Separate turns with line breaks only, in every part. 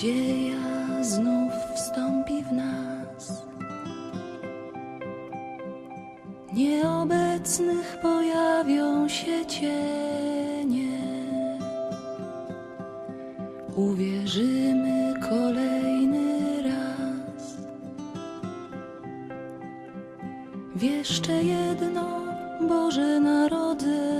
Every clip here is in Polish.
nadzieja znów wstąpi w nas. Nieobecnych pojawią się cienie. Uwierzymy kolejny raz. W jeszcze jedno Boże Narodzenie.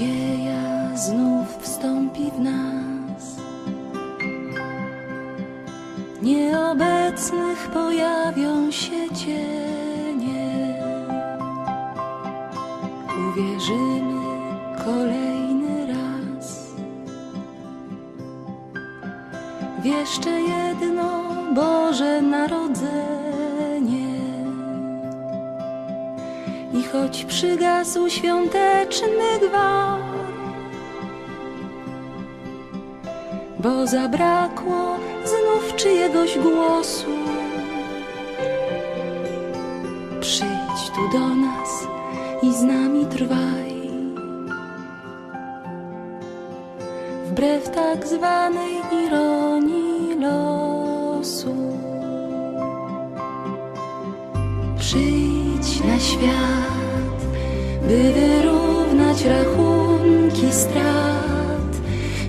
Nadzieja znów wstąpi w nas. Nieobecnych pojawią się cienie uwierzymy kolejny raz w jeszcze jedno Boże Narodzenie. I choć przygasł świąteczny gwar, bo zabrakło znów czyjegoś głosu, przyjdź tu do nas i z nami trwaj. Wbrew tak zwanej ironii losu. Przyjdź na świat, by wyrównać rachunki strat,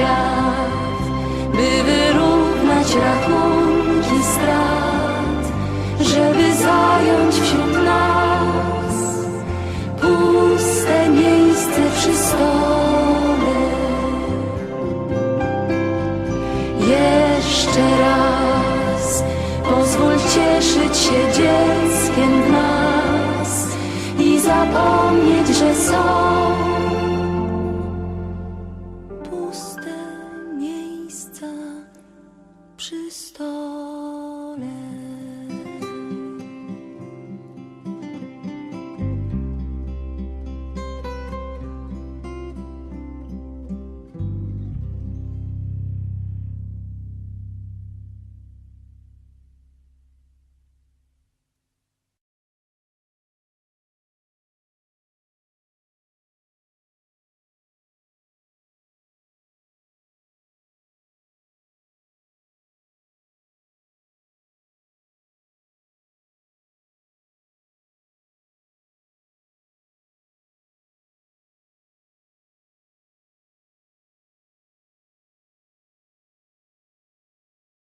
Świat, by wyrównać rachunki strat, żeby zająć wśród nas puste miejsce przy stole. Jeszcze raz pozwól się dzieckiem przy stole.